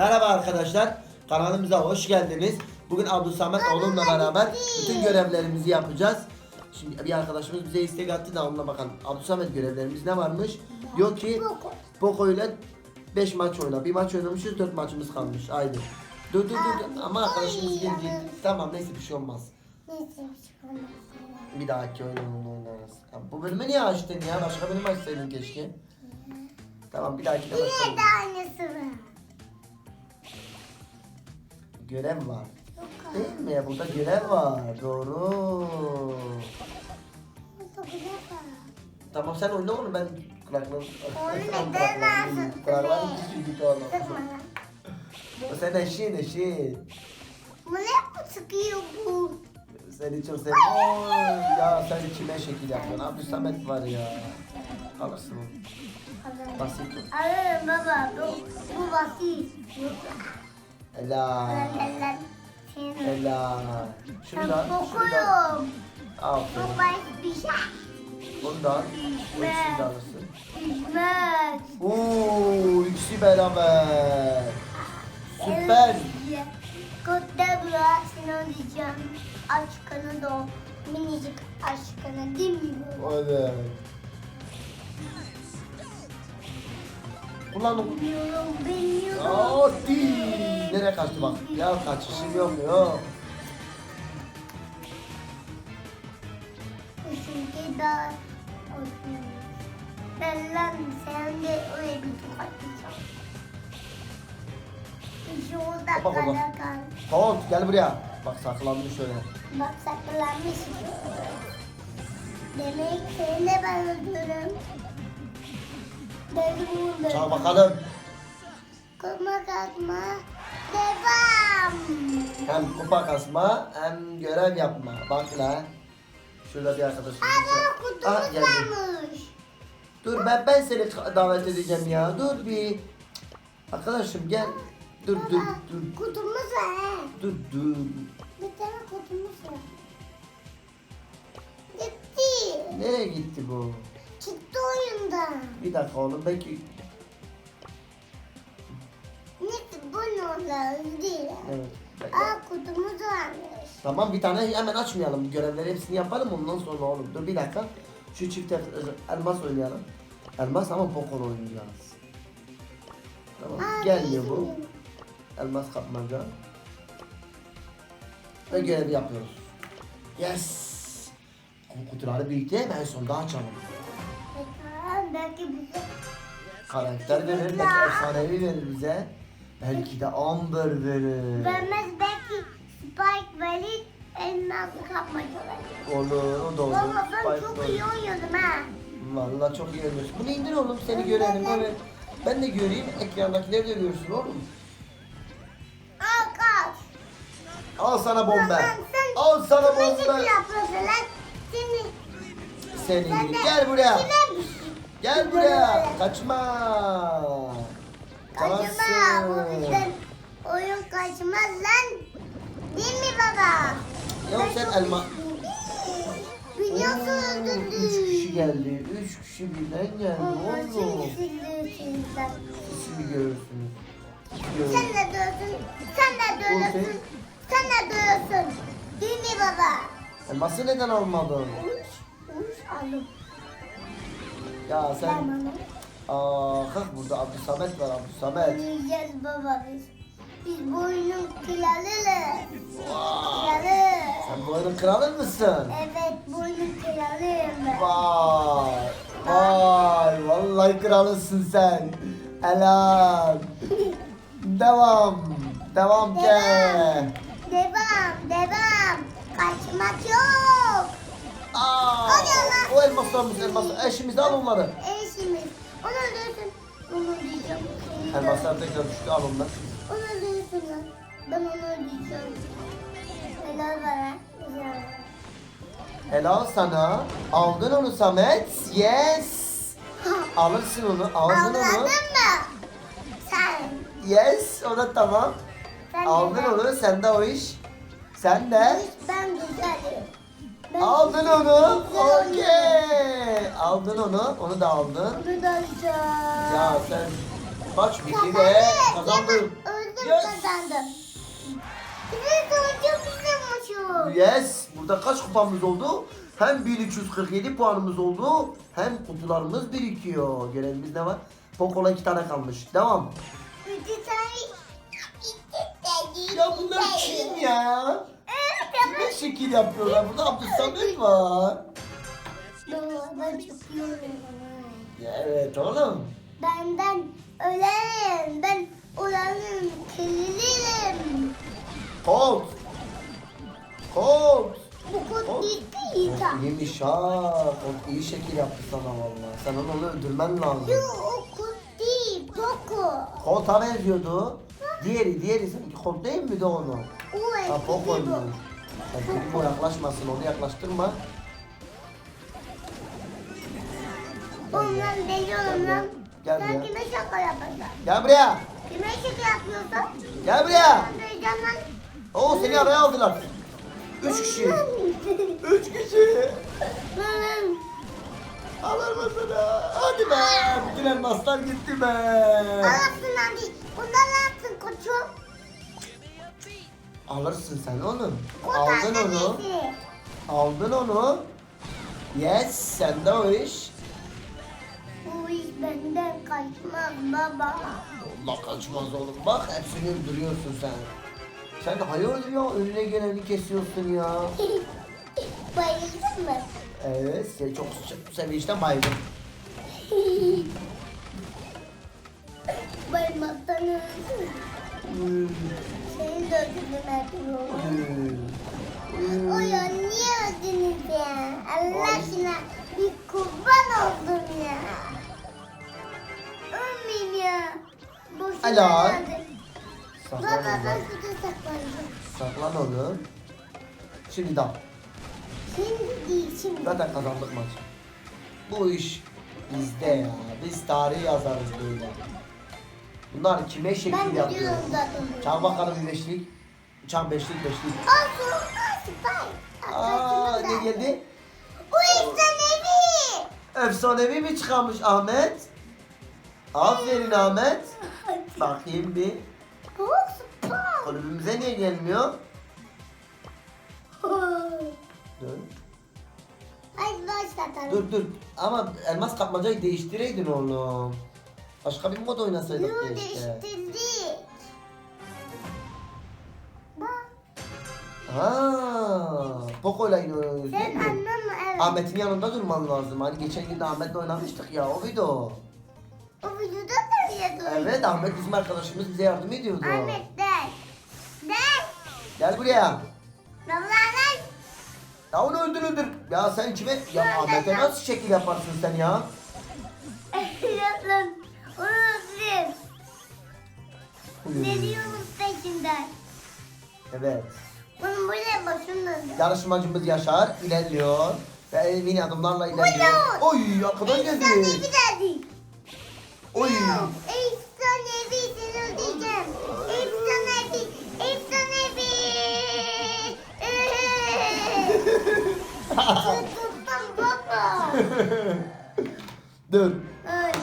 Merhaba arkadaşlar. Kanalımıza hoş geldiniz. Bugün Abdülsamet oğlumla beraber bütün görevlerimizi yapacağız. Şimdi bir arkadaşımız bize istek attı da onunla bakalım. Abdülsamet görevlerimiz ne varmış? Diyor ki Poco ile 5 maç oyna. Bir maç oynamışız 4 maçımız kalmış. Haydi. Dur dur dur. Ama arkadaşımız geldi. Tamam neyse bir şey olmaz. Neyse bir şey olmaz. Bir dahaki oyun oynarız. Bu bölümü niye açtın ya? Başka bölüm açsaydın keşke. Tamam bir dahaki de Yine başlayalım. de aynısı var. Görev var. Yok Değil mi? Burada görev var. Doğru. Burada bile var. Tamam sen oyna onu ben kulaklığım... Oyna, ben lazım. Kulaklarım küçücük oğlum. O sen eşin eşin. Bu ne sıkıyor bu? Seni çok seviyorum. Ya sen kime şekil yapıyorsun? Abi Samet var ya. Alırsın onu. Basit. Alırım baba. Bu, bu basit. Helal. Helal. Şuradan, şuradan. kokuyorum. Aferin. basit bir şey. Bundan. Bu ikisini de alırsın. Hizmet. Oo, ikisi beraber. Süper. Kodabra sana diyeceğim. Aşkını da minicik aşkını değil mi bu? Evet. O- Bilmiyorum. Hadi. Nereye kaçtı bak. Ya kaçışım yok yok. Çünkü daha ben lan sen de öyle bir tokatlayacağım. İşte orada baba. kara kal. Kont gel buraya. Bak saklanmış şöyle. Bak saklanmış. Demek seni de ben öldürürüm. Dedim bunu. Çal bakalım. Korkma kalkma. Devam. Hem kupa kasma hem görev yapma. Bak la. Şurada bir arkadaşım. Ama kutumuz geldi. varmış. Dur ben ben seni davet edeceğim ya. Dur bir. Arkadaşım gel. Dur dur Baba, dur. Kutumuz var. Dur dur. Bir tane kutumuz var. Gitti. Nereye gitti bu? Oyundan. Bir dakika oğlum belki Neyse bu ne olur değil. evet. bekle. Aa kutumuz varmış. Tamam bir tane hemen açmayalım. Görevleri hepsini yapalım ondan sonra oğlum. Dur bir dakika. Şu çifte elmas oynayalım. Elmas ama pokor oynayacağız. Tamam. Aa, Gelmiyor bu. Elmas kapmaca. Ve görevi yapıyoruz. Yes. Bu kutuları birlikte en sonda açalım. Bakalım belki bu Karakter verir, belki efsanevi verir bize. Belki de Amber verir. vermez belki Spike verir elması kapmacalar. Olur, o da olur. Baba ben Spike çok olur. iyi oynadım ha. Vallahi çok iyi oynuyorsun. Bunu indir oğlum seni görelim. Evet. Ben de göreyim. Ekrandakileri de görsün oğlum. Al kaç. Al sana Ulan bomba. sen Al sana kime bomba. lan? Seni. Gel buraya. kime- Gel buraya. Kaçma. Kaçma. Bu bizden oyun kaçmaz lan. Değil mi baba? Yok Ben sen elma. Biliyorsun öldürdü. Üç kişi geldi. Üç kişi birden geldi. Oğlum. sen. Sesimi görürsünüz. Sen de dövsün. Sen de dövsün. Sen de dövsün. Değil mi baba? Elması neden almadın? Uç. Uç aldım. Ya sen... Aa, kalk burada Abdülsamet var Abdülsamet. Yiyeceğiz baba biz. Biz bu oyunun kralıyız. Vay. Kralı. Sen bu oyunun kralı mısın? Evet bu oyunun kralıyım ben. Vay. Vay. Vallahi kralısın sen. Helal. Devam. Devam. Devam. Devam. Devam. Kaçmak yok. Aa, Hadi o elmaslarımız elmaslar. Eşimiz al onları. Eşimiz. Onu öldürsün. Onu öldüreceğim. Elmaslar tekrar düştü al onları. Onu öldürsün lan. Ben onu öldüreceğim. Helal bana. Güzel. Helal sana. Aldın onu Samet. Yes. Alırsın onu. Aldın onu. mı? Sen. Yes. O da tamam. Sen Aldın ben. onu. Sende o iş. Sen de. Ben güzelim. Aldın onu. güzelim. Okey. Aldın onu. Onu da aldın. Onu da alacağım. Ya sen bitti Kazandı. ve kazandın. Öldü Yes. kazandım. Güzel sonucu bizimmişim. Yes. Burada kaç kupamız oldu? Hem 1347 puanımız oldu hem kutularımız birikiyor. Görevimiz ne var? Poco'la iki tane kalmış. Devam. Bir tane Ya bunlar kim ya? Şekil yapıyorlar? Burada Abdülsamet var. ben. Ya evet oğlum. Benden ölerim. Ben olanın kirlilirim. Colt. Colt. Bu kod gitti yıka. İyiymiş ha. Colt iyi şekil yaptı sana vallahi. Sen onu onu öldürmen lazım. Yo o kod değil. Poco. Colt'a benziyordu. Diğeri, diğeri sanki Colt değil miydi onu? O Ha eski Poco'ymuş. bu. Ya Primo yaklaşmasın, onu yaklaştırma. Ondan deliyorum lan. Gel Sen buraya. kime şaka yapacaksın? Gel buraya. Kime şaka yapıyorsun? Gel buraya. Ben lan. Oo seni araya aldılar. Üç kişi. Üç kişi. Alır mısın? Hadi be. Bütün elmaslar gitti be. Alasın Alırsın sen onu. Aldın onu. Aldın onu. Yes, sende o iş. Bu iş benden kaçmaz baba. Allah kaçmaz oğlum. Bak hepsini öldürüyorsun sen. Sen hayırdır ya önüne geleni kesiyorsun ya. Bayıldın mı? Evet, sen çok sevinçten bayıldım. Bayılmaktan öldüm. Hmm, Seni de oğlum. hmm, O hmm. ya niye öldünüz ya? Allah aşkına bir kurban oldum ya. Ölmeyeyim ya. Boşuna öldüm. Saklan Baba ben onu. şurada. Saklan onu. Şimdi dal. Şimdi değil şimdi. Zaten kazandık maç. Bu iş bizde ya. Biz tarihi yazarız böyle. Bunlar kime Ben şekil yapıyor? biliyorum zaten. Çal bakalım bir beşlik. Çal beşlik beşlik. Olsun. Aa, süper. Aa ne geldi? Bu efsanevi. Efsanevi mi çıkarmış Ahmet? Aferin Ahmet. Bakayım bir. Bu süper. Kulübümüze niye gelmiyor? Dur. Hadi başlatalım. Dur dur. Ama elmas kapmacayı değiştireydin oğlum. Başka bir mod oynasaydık ya işte. değiştirdik. Bak. Ha, Poco'yla oynuyoruz değil Sen mi? anladın evet. Ahmet'in yanında durman lazım. Hani geçen gün de Ahmet'le oynamıştık ya o video. O videoda da öyle duruyor. Evet Ahmet bizim arkadaşımız bize yardım ediyordu. Ahmet der. Der. Gel buraya. Babalar Ya onu öldür öldür. Ya sen kime? Ya Ahmet'e nasıl şekil yaparsın sen ya? Ne diyorsun peşinden? Evet. Bunu buraya başında. Yarışmacımız Yaşar ilerliyor. Ve mini adımlarla ilerliyor. Oy arkadan geldi. Efsanevi geldi. Oy. Efsanevi seni öldüreceğim. Efsanevi. Efsanevi. Çıldırdım baba. Dur.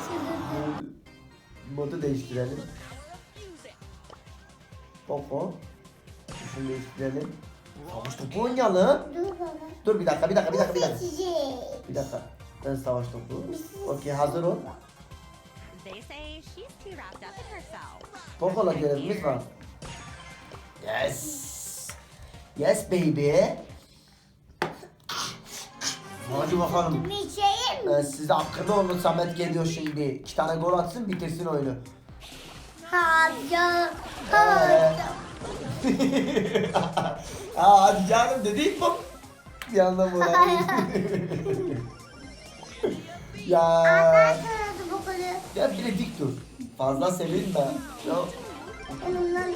Çıldırdım. Modu değiştirelim. Poco. Şunu değiştirelim. Savaş topu oynayalım. Dur baba. Dur bir dakika bir dakika bir dakika bir dakika. Bir dakika. Ben savaş topu. Okey hazır ol. Poco'la görevimiz var. Yes. Yes baby. Hadi bakalım. Şeyim. Ee, size akıllı olun Samet geliyor şimdi. İki tane gol atsın bitirsin oyunu. Hadi. Ee, Aa, hadi canım dedik mi? Bir anda bu. ya. Ya bir de dik dur. Fazla sevinme. Ondan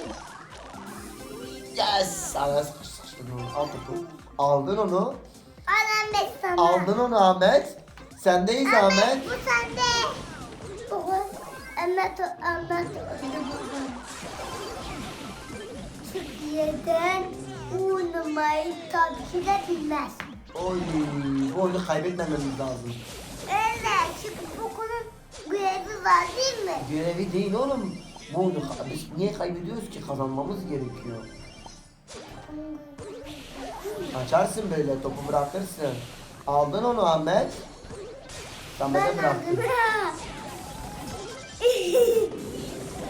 Yes. Araya sıkış sıkıştın onu. Al topu. Aldın onu. Sana. Aldın onu Ahmet. Sendeyiz Ahmet. Ahmet bu sende. Öldü baba. Türkiye'den bu numarayı tabii ki de bilmez. Oy, bu oyunu kaybetmememiz lazım. Öyle çünkü bu konun görevi var değil mi? Görevi değil oğlum. Bu oyunu biz niye kaybediyoruz ki? Kazanmamız gerekiyor. Açarsın böyle topu bırakırsın. Aldın onu Ahmet. Sen Ben bana bıraktın.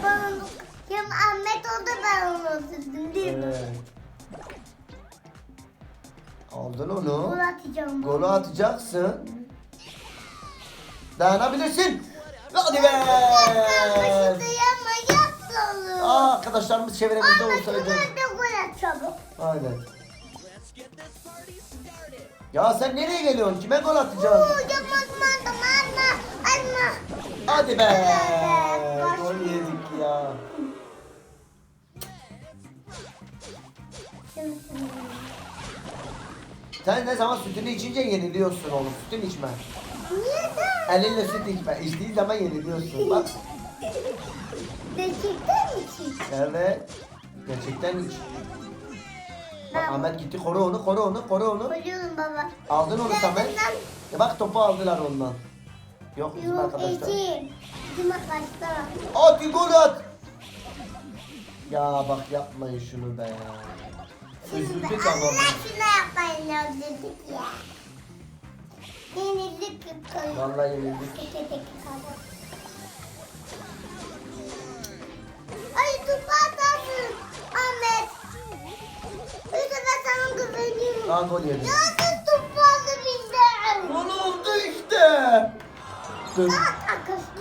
Ben onu... Ya Ahmet oldu ben onu oturdum değil mi? Evet. Aldın onu. Gol atacağım. Golü atacaksın. Dayanabilirsin. Hadi be. Yapsın. Aa, arkadaşlarımız çevremizde olsaydı. nerede gol at çabuk. Aynen. Ya sen nereye geliyorsun? Kime gol Oo, atacaksın? yapmadım anne. Hadi be. Gol yedik ya. Sen ne zaman sütünü içince yeniliyorsun oğlum. Sütünü içme. Niye? Elinle süt içme. İçtiğin zaman yeniliyorsun. Bak. Gerçekten için. Evet. Gerçekten iç. Bak, Ben Ahmet gitti koru onu, koru onu, koru onu. koruyorum baba. Aldın onu Samet. E bak topu aldılar ondan. Yok bizim Yok arkadaşlar. Ecim. Bizim arkadaşlar. Hadi gol at. Ya bak yapmayın şunu be ya. Üzüldük ama. Allah şuna yapmayın ya dedik ya. Yenildik yıkayım. Vallahi yenildik. Ay topu atarsın Ahmet. Bu sefer sana güveniyorum. Aa gol yedik. Ya Dur.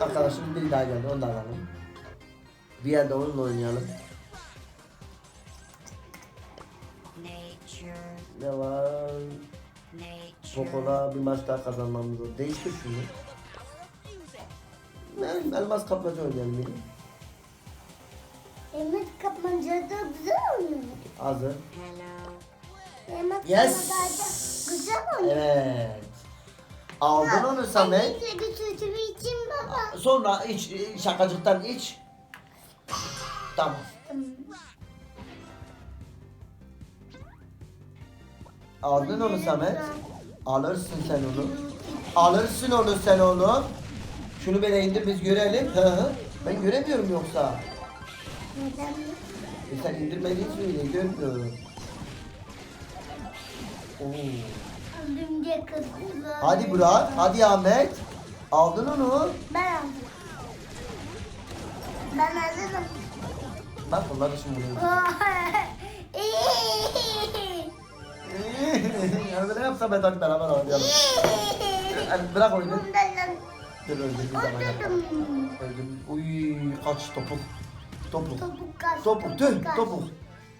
Arkadaşım bir daha geldi onu da alalım. Diğer de onunla oynayalım. Nature, Ne var? nature. Poco'la bir maç daha kazanmamız lazım. Değiştir şunu. Ben elmas kapmaca oynayalım yine. Yemek kapmancada güzel oynuyor. Hazır. Yemek Yes. kapmacada güzel oynuyor. Evet. Aldın onu Samet. Ben de götürdüğüm için baba. Sonra iç, şakacıktan iç. Tamam. Aldın onu Samet. Alırsın sen onu. Alırsın onu sen onu. Şunu böyle indir biz görelim. Hı hı. Ben göremiyorum yoksa. Neden? E sen indirmediğin söyle görmüyorum. Kızdım. Hadi Burak, hadi Ahmet. Aldın onu. Ben aldım. Ben hazırım. Bak da şimdi bunu. yani böyle yap Samet hadi beraber oynayalım. Hadi bırak oyunu. Dur öldürdüğüm zaman yap. oturdum. Öldüm. Uy kaç topuk. Topuk. Topuk kaç. Topuk tüh kaç. topuk.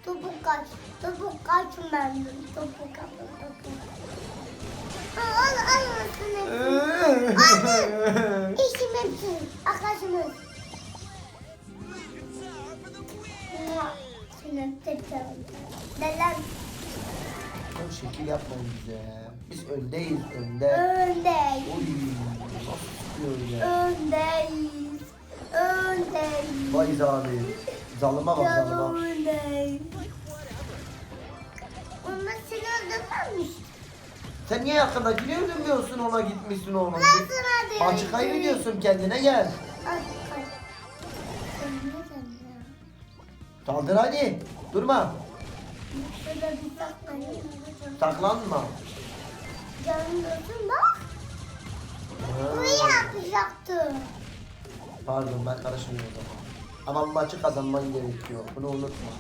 Topuk kaç. Topuk kaç ben de. Topuk kaç. Topuk. Al al al. Al. İşim hepsi. Arkadaşımız. Neler? Çok şekil yapmayın bize. Biz öndeyiz önde. Öndeyiz. Uy nasıl ya. Öndeyiz. Öndeyiz. Vay zalim. Zalıma bak zalıma. Öndeyiz. Sen niye gidiyor öldürmüyorsun ona gitmişsin oğlum. Maçı kaybediyorsun kendine gel. Kaldır hadi. Durma. Saklanma. Canım bak. Ha. Buraya yapacaktı. Pardon ben karışmıyorum o zaman. Ama bu maçı kazanman gerekiyor. Bunu unutma.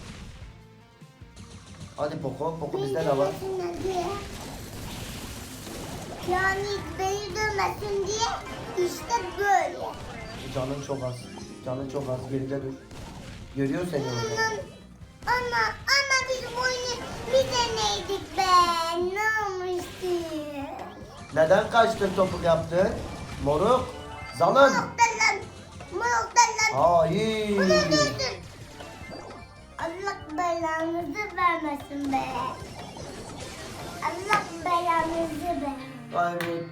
Hadi Poco. Poco bizde ne var? Yani beni dövmesin diye işte böyle. Canın çok az. Canın çok az. Geride dur. Görüyor seni orada. Ama ama biz bu oyunu bir deneydik be. Ne olmuştu? Neden kaçtın topuk yaptın? Moruk. Zalım. Moruk da lan. Moruk da lan. Hayır. Bunu dövdün. Allah belanızı vermesin be. Allah belanızı be. Kaybettim.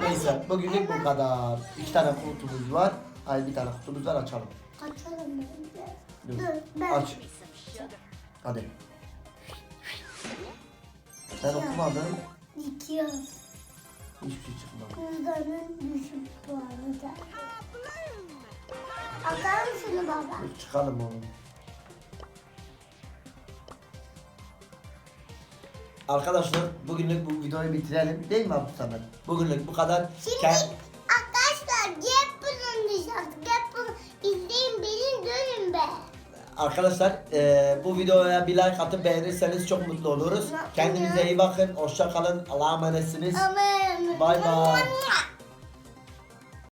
Neyse bugünlük bu kadar. İki tane kutumuz var. Ay bir tane kutumuz var açalım. Açalım bence. Dur. Ben. Aç. Hadi. Sen okumadın. İki yıl. Hiçbir şey çıkmadı. Kızların düşük puanı da. Akar mısın baba? Çıkalım oğlum. Arkadaşlar bugünlük bu videoyu bitirelim değil mi Abdülsamet? Bugünlük bu kadar. Şimdi Kend- arkadaşlar gel bunun dışarı. Gel bunu izleyin beni görün be. Arkadaşlar eee, bu videoya bir like atıp beğenirseniz çok mutlu oluruz. Kendinize iyi bakın. Hoşça kalın. Allah'a emanetsiniz. Aman. Bay bay.